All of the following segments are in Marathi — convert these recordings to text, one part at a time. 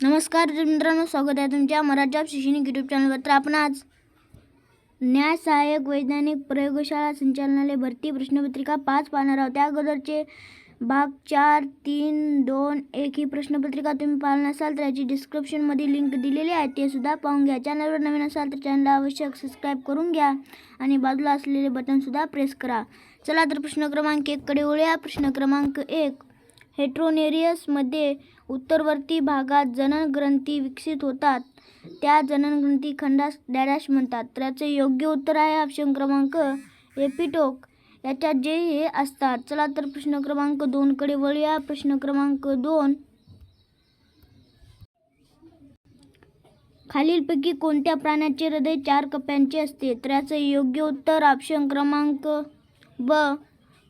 नमस्कार मित्रांनो स्वागत आहे तुमच्या मराठी शैक्षणिक यूट्यूब चॅनलवर तर आपण आज न्याय सहाय्यक वैज्ञानिक प्रयोगशाळा संचालनालय भरती प्रश्नपत्रिका पाच पाहणार आहोत. त्या अगोदरचे भाग चार तीन दोन एक ही प्रश्नपत्रिका तुम्ही पाहिलं असाल तर याची डिस्क्रिप्शनमध्ये लिंक दिलेली आहे ते सुद्धा पाहून घ्या. चॅनलवर नवीन असाल तर चॅनलला आवश्यक सबस्क्राईब करून घ्या आणि बाजूला असलेले बटनसुद्धा प्रेस करा. चला तर प्रश्न क्रमांक एककडे वळूया. प्रश्न क्रमांक एक हेट्रोनेरियसमध्ये उत्तरवर्ती भागात जननग्रंथी विकसित होतात. त्या जननग्रंथी खंडास डॅडॅश म्हणतात. त्याचे योग्य उत्तर आहे ऑप्शन क्रमांक एपिटोक. याच्यात जे हे असतात. चला तर प्रश्न क्रमांक दोनकडे वळूया. प्रश्न क्रमांक दोन. खालीलपैकी कोणत्या प्राण्याचे हृदय चार कप्प्यांचे असते? त्याचे योग्य उत्तर ऑप्शन क्रमांक ब.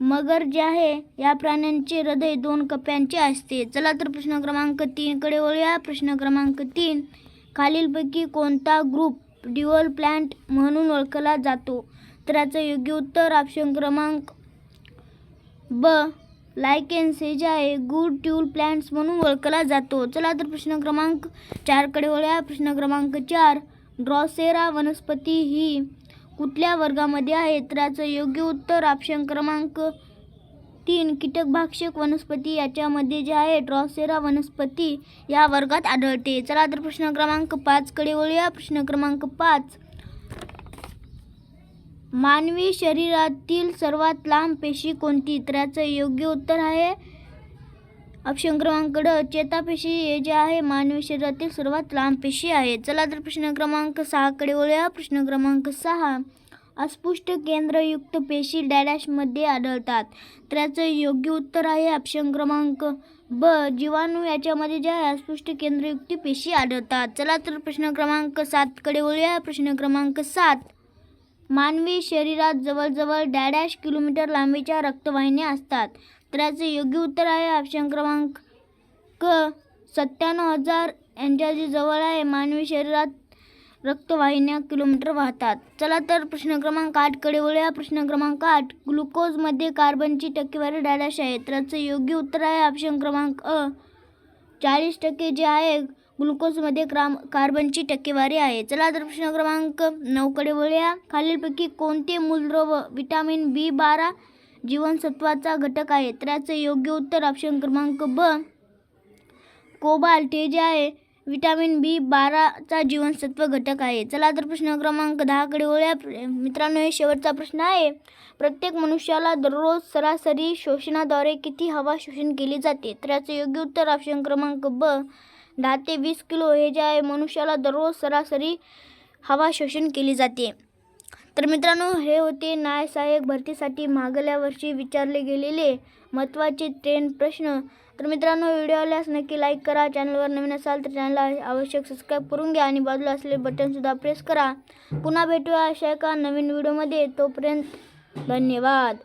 मगर जे आहे या प्राण्यांचे हृदय दोन कप्प्यांचे असते. चला तर प्रश्न क्रमांक तीनकडे वळूया. प्रश्न क्रमांक तीन. खालीलपैकी कोणता ग्रुप ड्युअल प्लांट म्हणून ओळखला जातो? तर याचं योग्य उत्तर ऑप्शन क्रमांक ब. लायकेन्स हे जे आहे गुड ट्यूल प्लांट्स म्हणून ओळखला जातो. चला तर प्रश्न क्रमांक चारकडे वळूया. प्रश्न क्रमांक चार. ड्रॉसेरा वनस्पती ही कुठल्या वर्गामध्ये आहे? तर योग्य उत्तर ऑप्शन क्रमांक तीन कीटकभाक्षक वनस्पती याच्यामध्ये जे आहे ड्रॉसेरा वनस्पती या वर्गात आढळते. चला तर प्रश्न क्रमांक पाचकडे वळूया. प्रश्न क्रमांक पाच. मानवी शरीरातील सर्वात लांब पेशी कोणती? तर याचं योग्य उत्तर आहे. ऑप्शन क्रमांक ड चेतापेशी हे जे आहे मानवी शरीरातील सर्वात लांब पेशी आहे चला तर प्रश्न क्रमांक सहाकडे वळूया. प्रश्न क्रमांक सहा. अस्पृष्ट केंद्रयुक्त पेशी डॅडॅशमध्ये आढळतात. तर याचं योग्य उत्तर आहे ऑप्शन क्रमांक ब. जीवाणू याच्यामध्ये ज्या आहे अस्पृष्ट केंद्रयुक्त पेशी आढळतात. चला तर प्रश्न क्रमांक सातकडे वळूया. प्रश्न क्रमांक सात. मानवी शरीरात जवळजवळ डॅडॅश किलोमीटर लांबीच्या रक्तवाहिन्या असतात. तर याचं योग्य उत्तर आहे ऑप्शन क्रमांक क सत्त्याण्णव हजार यांच्या जे जवळ आहे. मानवी शरीरात रक्तवाहिन्या किलोमीटर वाहतात. चला तर प्रश्न क्रमांक आठकडे वळूया. प्रश्न क्रमांक आठ ग्लुकोजमध्ये कार्बनची टक्केवारी डॅडॅश आहे. तर याचं योग्य उत्तर आहे ऑप्शन क्रमांक अ चाळीस टक्के जे आहे ग्लुकोजमध्ये क्राम कार्बनची टक्केवारी आहे. चला तर प्रश्न क्रमांक नऊकडे वळूया. खालीलपैकी कोणते मूलद्रव विटॅमिन बी बारा जीवनसत्वाचा घटक आहे? तर याचं योग्य उत्तर ऑप्शन क्रमांक ब कोबाल्ट. हे जे आहे विटॅमिन बी बाराचा जीवनसत्व घटक आहे. चला तर प्रश्न क्रमांक दहाकडे वळूया. मित्रांनो हे शेवटचा प्रश्न आहे. प्रत्येक मनुष्याला दररोज सरासरी शोषणाद्वारे किती हवा शोषण केली जाते? तर याचं योग्य उत्तर ऑप्शन क्रमांक ब दहा ते वीस किलो हे जे आहे मनुष्याला दररोज सरासरी हवा शोषण केली जाते. तर मित्रांनो हे होते नायसाहेब भरतीसाठी मागल्या वर्षी विचारले गेलेले महत्त्वाचे ट्रेन प्रश्न. तर मित्रांनो व्हिडिओ आल्यास नक्की लाईक करा. चॅनलवर नवीन असाल तर चॅनलला आवश्यक सबस्क्राईब करून घ्या आणि बाजूला असलेले बटनसुद्धा प्रेस करा. पुन्हा भेटूया अशा एका नवीन व्हिडिओमध्ये. तोपर्यंत धन्यवाद.